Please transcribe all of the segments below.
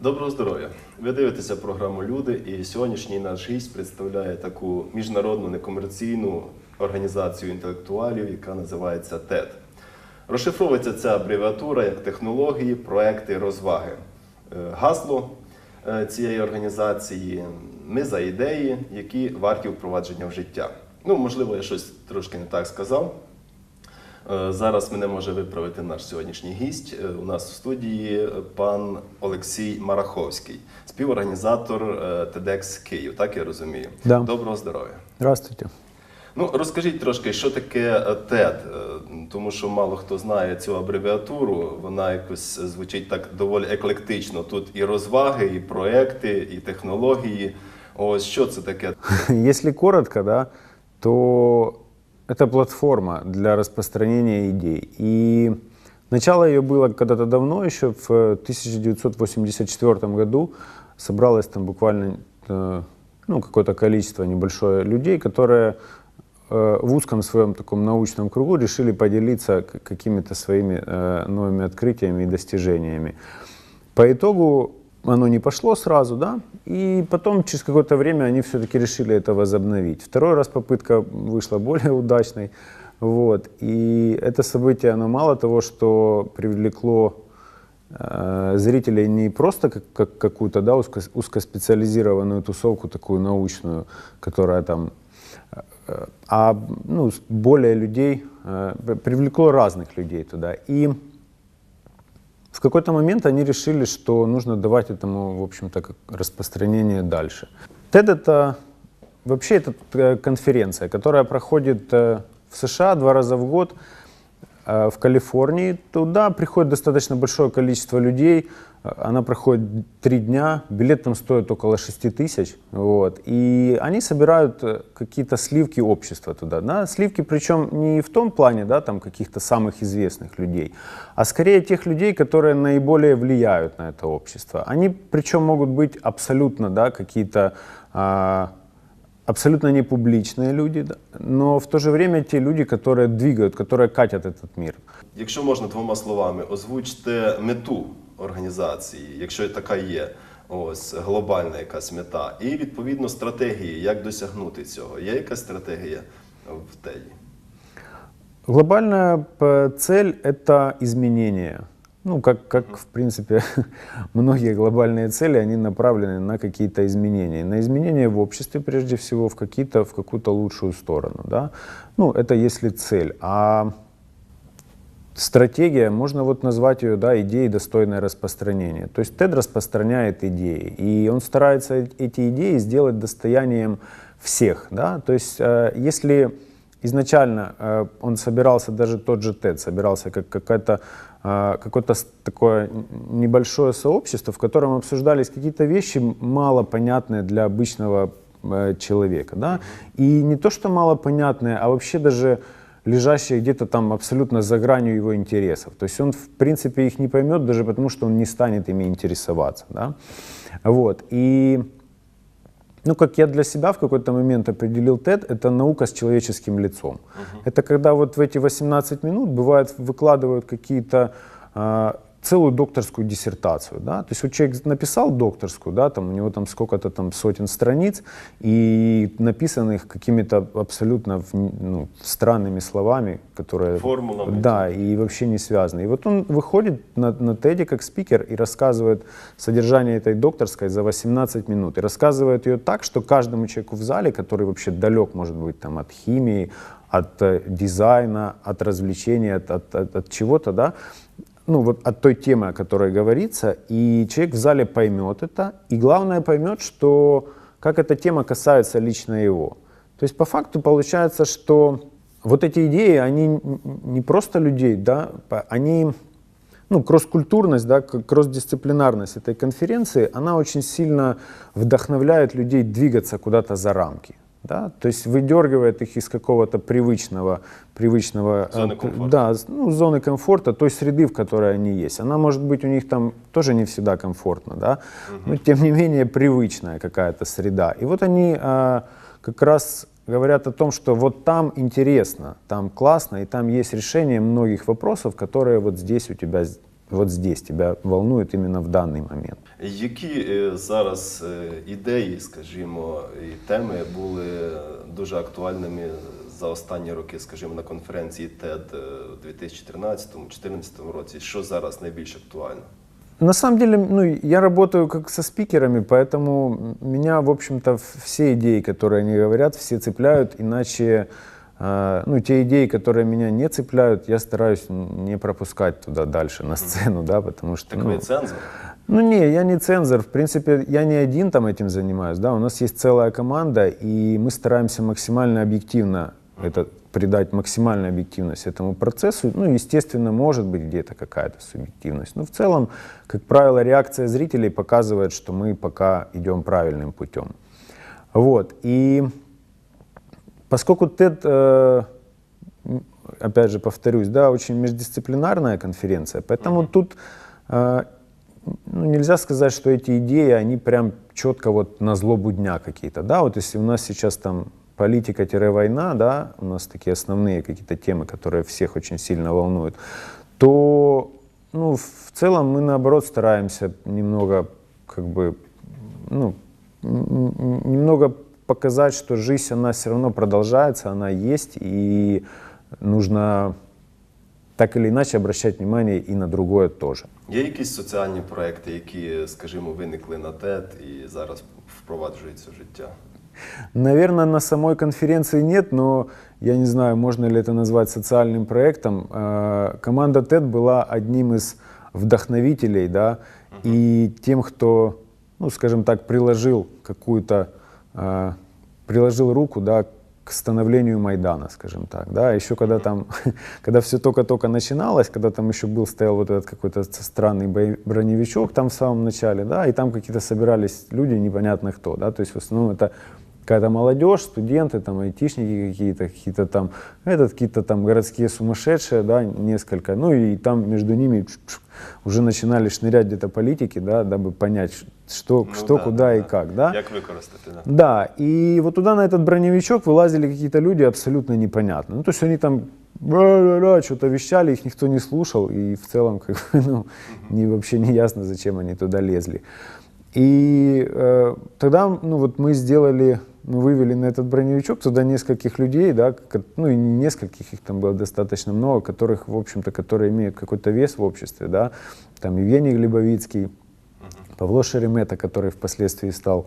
Доброго здоров'я! Ви дивитеся програму Люди, і сьогоднішній наш гість представляє таку міжнародну некомерційну організацію інтелектуалів, яка називається TED. Розшифровується ця абревіатура як технології, проекти, розваги. Е, Гасло е, цієї організації ми за ідеї, які варті впровадження в життя. Ну, можливо, я щось трошки не так сказав. Е, Зараз мене може виправити наш сьогоднішній гість. Е, У нас в студії е, пан Олексій Мараховський, співорганізатор TEDx Київ, так я розумію. Да. Доброго здоров'я. Здравствуйте. Ну, розкажіть трошки, що таке TED, Е, тому що мало хто знає цю абревіатуру, вона якось звучить так доволі еклектично. Тут і розваги, і проекти, і технології. Ось що це таке? Если коротко, да, то это платформа для распространения идей. И начало ее было когда-то давно, еще в э, 1984 году. Собралось там буквально э, ну, какое-то количество небольшое людей, которые э, в узком своем таком научном кругу решили поделиться какими-то своими э, новыми открытиями и достижениями. По итогу оно не пошло сразу, да, и потом через какое-то время они все-таки решили это возобновить. Второй раз попытка вышла более удачной, вот, и это событие, оно мало того, что привлекло э, зрителей не просто как, как какую-то да, узко, узкоспециализированную тусовку такую научную, которая там, э, а ну, более людей, э, при- привлекло разных людей туда. И в какой-то момент они решили, что нужно давать этому, в общем-то, распространение дальше. TED это вообще это э, конференция, которая проходит э, в США два раза в год в Калифорнии. Туда приходит достаточно большое количество людей. Э, Она проходит три дня. Билет там стоит около 6 тысяч. Вот. И они собирают э, какие-то сливки общества туда. Да? Сливки причем не в том плане да, там, каких-то самых известных людей, а скорее тех людей, которые наиболее влияют на это общество. Они причем могут быть абсолютно да, какие-то а, абсолютно не публичные люди, да, но в то же время те люди, которые двигают, которые катят этот мир. Якщо можна двома словами, озвучте мету організації, якщо така є, ось глобальна якась мета, і відповідно стратегії, як досягнути цього. Є якась стратегія в теді? Глобальная п- цель — это изменение. Ну, как, как в принципе, многие глобальные цели, они направлены на какие-то изменения. На изменения в обществе, прежде всего, в, какие-то, в какую-то лучшую сторону. Да? Ну, это если цель. А стратегия, можно вот назвать ее, да, идеей достойное распространение. То есть TED распространяет идеи, и он старается эти идеи сделать достоянием всех, да. То есть э, если изначально э, он собирался, даже тот же TED собирался как какая-то э, какое-то такое небольшое сообщество, в котором обсуждались какие-то вещи мало понятные для обычного э, человека, да, и не то что мало понятные, а вообще даже лежащие где-то там абсолютно за гранью его интересов. То есть он, в принципе, их не поймет даже потому, что он не станет ими интересоваться. Да? Вот. И ну, как я для себя в какой-то момент определил TED, это наука с человеческим лицом. Это когда вот в эти 18 минут, бывает, выкладывают какие-то а, целую докторскую диссертацию, да, то есть вот человек написал докторскую, да, там у него там сколько-то там сотен страниц, и написаны их какими-то абсолютно ну, странными словами, которые... Формулами. Да, и вообще не связаны. И вот он выходит на, на TED как спикер и рассказывает содержание этой докторской за 18 минут. И рассказывает ее так, что каждому человеку в зале, который вообще далек, может быть, там, от химии, от э, дизайна, от развлечения, от, от- от- от чего-то, да, ну вот от той темы, о которой говорится, и человек в зале поймет это, и главное поймет, что как эта тема касается лично его. То есть по факту получается, что вот эти идеи, они не просто людей, да, они, ну, кросс-культурность, да, кросс-дисциплинарность этой конференции, она очень сильно вдохновляет людей двигаться куда-то за рамки. Да? То есть выдергивает их из какого-то привычного, привычного Зоны э, комфорта. да, ну, зоны комфорта, той среды, в которой они есть. Она может быть у них там тоже не всегда комфортна, да, но тем не менее привычная какая-то среда. И вот они а, как раз говорят о том, что вот там интересно, там классно, и там есть решение многих вопросов, которые вот здесь у тебя вот здесь тебя волнует именно в данный момент. Які е, зараз е, ідеї, скажімо, і теми були дуже актуальними за останні роки, скажімо, на конференції TED е, у 2013-2014 році? Що зараз найбільш актуально? На самом деле, ну, я работаю как со спикерами, поэтому меня, в общем-то, в- все идеи, которые они говорят, все цепляют, иначе, э, ну, те идеи, которые меня не цепляют, я стараюсь не пропускать туда дальше на сцену, да, потому что... Так ну, ви цензор? Ну не, я не цензор. В принципе, я не один там этим занимаюсь. Да? У нас есть целая команда, и мы стараемся максимально объективно это придать максимальную объективность этому процессу. Ну, естественно, может быть где-то какая-то субъективность. Но в целом, как правило, реакция зрителей показывает, что мы пока идем правильным путем. Вот. И поскольку TED, э, опять же повторюсь, да, очень междисциплинарная конференция, поэтому тут э, ну, нельзя сказать, что эти идеи, они прям четко вот на злобу дня какие-то, да, вот если у нас сейчас там политика-война, да, у нас такие основные какие-то темы, которые всех очень сильно волнуют, то, ну, в целом мы наоборот стараемся немного, как бы, ну, немного показать, что жизнь, она все равно продолжается, она есть, и нужно так или иначе обращать внимание и на другое тоже. Є якісь соціальні проекти, які, скажімо, виникли на TED і зараз впроваджуються в життя? Наверное, на самой конференции нет, но я не знаю, можно ли это назвать социальным проектом. Э, Команда TED была одним из вдохновителей, да, и тем, кто, ну, скажем так, приложил какую-то, э, приложил руку, да, к становлению Майдана, скажем так, да, еще когда там, когда все только-только начиналось, когда там еще был, стоял вот этот какой-то странный броневичок там в самом начале, да, и там какие-то собирались люди непонятно кто, да, то есть в основном это какая-то молодежь, студенты, там, айтишники какие-то, какие-то там, этот, какие-то там городские сумасшедшие, да, несколько, ну и там между ними уже начинали шнырять где-то политики, да, дабы понять, что, Ну что да, куда да, и да. как, да. Як використати? Да? Да, и вот туда на этот броневичок вылазили какие-то люди абсолютно непонятно. Ну, то есть они там что-то вещали, их никто не слушал, и в целом как бы, ну, не, вообще не ясно, зачем они туда лезли. И э, тогда ну, вот мы сделали, мы вывели на этот броневичок туда нескольких людей, да, ну и не нескольких, их там было достаточно много, которых, в общем-то, которые имеют какой-то вес в обществе, да, там Евгений Глебовицкий, Павло Шеремета, который впоследствии стал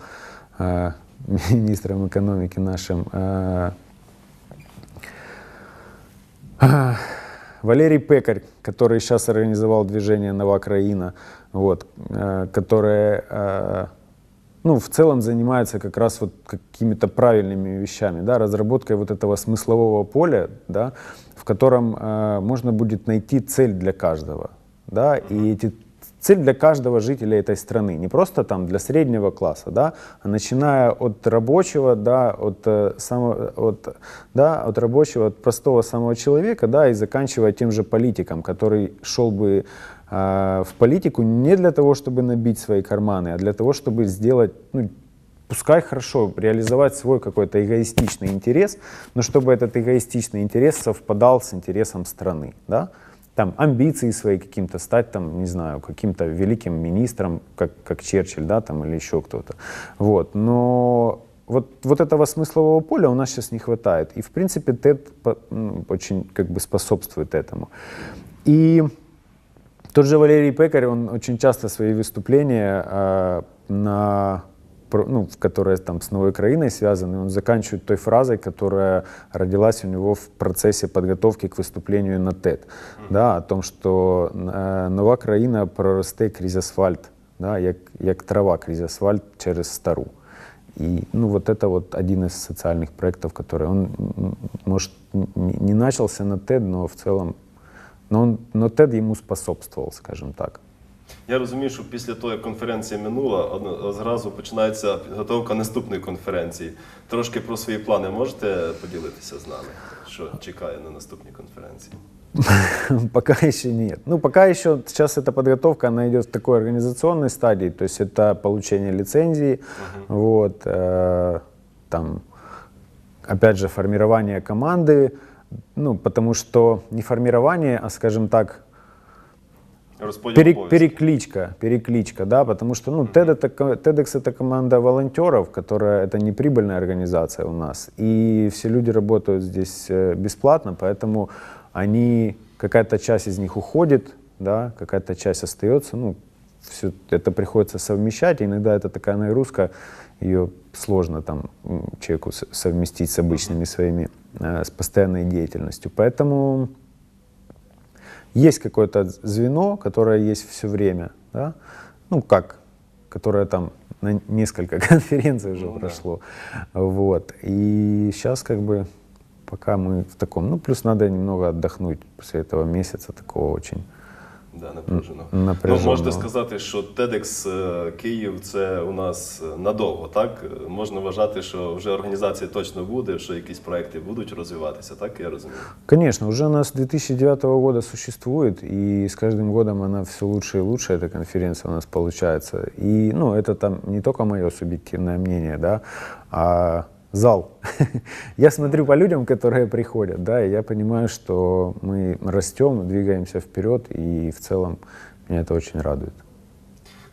э, министром экономики нашим, э, а, Валерий Пекарь, который сейчас организовал движение «Нова Краина», вот, э, которое э, ну, в целом занимается как раз вот какими-то правильными вещами, да, разработкой вот этого смыслового поля, да, в котором э, можно будет найти цель для каждого, да, и эти цель для каждого жителя этой страны, не просто там для среднего класса, да, а начиная от рабочего, да, от, э, самого, от, да, от рабочего, от простого самого человека, да, и заканчивая тем же политиком, который шел бы в политику не для того, чтобы набить свои карманы, а для того, чтобы сделать, ну, пускай хорошо, реализовать свой какой-то эгоистичный интерес, но чтобы этот эгоистичный интерес совпадал с интересом страны, да, там амбиции свои каким-то стать там, не знаю, каким-то великим министром, как, как Черчилль, да, там, или еще кто-то. Вот. Но вот, вот этого смыслового поля у нас сейчас не хватает. И, в принципе, по- м, очень как бы способствует этому. И тот же Валерий Пекарь, он очень часто свои выступления э, на про- ну, в которые там с новой краиной связаны, он заканчивает той фразой, которая родилась у него в процессе подготовки к выступлению на TED, да, о том, что э, нова країна проросте крізь асфальт, да, як, як трава крізь асфальт через стару. И ну, вот это вот один из социальных проектов, который он, м, может, н- не начался на TED, но в целом, но, он, но TED ему способствовал, скажем так. Я розумію, що після того, як конференція минула, одно- зразу починається підготовка наступної конференції. Трошки про свої плани можете поділитися з нами, що чекає на наступній конференції? Пока еще нет. Ну, пока еще сейчас эта подготовка, она идет в такой организационной стадии, то есть это получение лицензии, вот, э, там, опять же, формирование команды, ну, потому что не формирование, а, скажем так, Пере- перекличка, перекличка, да, потому что, ну, TED это, TEDx это команда волонтеров, которая, это не прибыльная организация у нас, и все люди работают здесь э, бесплатно, поэтому они, какая-то часть из них уходит, да, какая-то часть остается, ну, все это приходится совмещать, и иногда это такая нагрузка, ее сложно там человеку совместить с обычными своими, э, с постоянной деятельностью, поэтому есть какое-то звено, которое есть все время, да? ну как, которое там на несколько конференций уже Ну да. прошло, вот, и сейчас как бы пока мы в таком, ну плюс надо немного отдохнуть после этого месяца такого очень Да, напряжено. М, Ну, напряженого. можете сказати, що TEDx е, Київ це у нас е, надовго, так? Е, Можна вважати, що вже організація точно буде, що якісь проекти будуть розвиватися, так я розумію. Конечно, уже она с 2009 года существует, и с каждым годом она все лучше и лучше, эта конференция у нас получается. И, ну, это там не только мое субъективное мнение, да, а зал. Я смотрю по людям, которые приходят, да, и я понимаю, что мы растем, двигаемся вперед, и в целом меня это очень радует.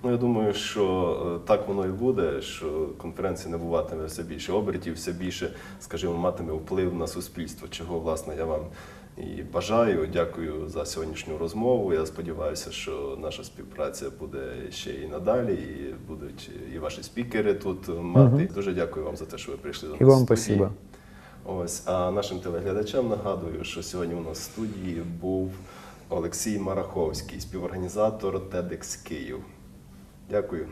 Ну, я думаю, що е, так воно і буде, що конференція набуватиме все більше обертів, все більше, скажімо, матиме вплив на суспільство, чого, власне, я вам і бажаю. Дякую за сьогоднішню розмову. Я сподіваюся, що наша співпраця буде ще і надалі, і будуть і ваші спікери тут мати. Дуже дякую вам за те, що ви прийшли до нас. І вам спасибо. Ось, а нашим телеглядачам нагадую, що сьогодні у нас в студії був Олексій Мараховський, співорганізатор TEDx Київ. Дякую.